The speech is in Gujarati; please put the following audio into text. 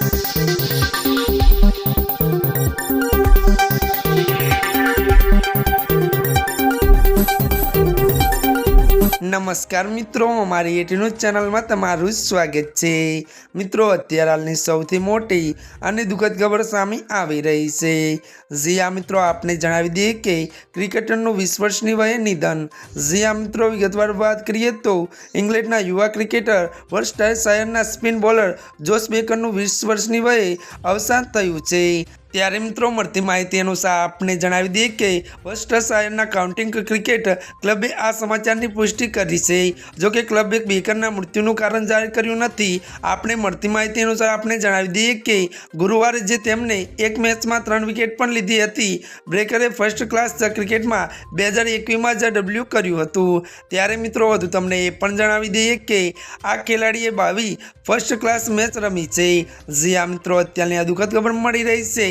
Thank you. નમસ્કાર મિત્રો, અમારી એટીનું ચેનલમાં તમારું સ્વાગત છે. મિત્રો, અત્યારે હાલની સૌથી મોટી અને દુઃખદ ખબર સામે આવી રહી છે. જી મિત્રો, આપને જણાવી દઈએ કે ક્રિકેટરનું વીસ વર્ષની વયે નિધન. જી મિત્રો, વિગતવાર વાત કરીએ તો ઇંગ્લેન્ડના યુવા ક્રિકેટર વર્સ્ટાયરશાયરના સ્પિન બોલર જોસ બેકરનું વીસ વર્ષની વયે અવસાન થયું છે. ત્યારે મિત્રો, મળતી માહિતી અનુસાર આપને જણાવી દઈએ કે વર્સ્ટરશાયરના કાઉન્ટિંગ ક્રિકેટ ક્લબે આ સમાચારની પુષ્ટિ કરી છે. જો કે ક્લબે બેકરના મૃત્યુનું કારણ જાહેર કર્યું નથી. આપણે મળતી માહિતી અનુસાર આપણે જણાવી દઈએ કે ગુરુવારે જે તેમને એક મેચમાં ત્રણ વિકેટ પણ લીધી હતી, બ્રેકરે ફર્સ્ટ ક્લાસ ક્રિકેટમાં બે હજાર એકવીસમાં જ ડબલ્યુ કર્યું હતું. ત્યારે મિત્રો, વધુ તમને એ પણ જણાવી દઈએ કે આ ખેલાડીએ બાવી ફર્સ્ટ ક્લાસ મેચ રમી છે. જી આ મિત્રો, અત્યારની આ દુઃખદ ખબર મળી રહી છે.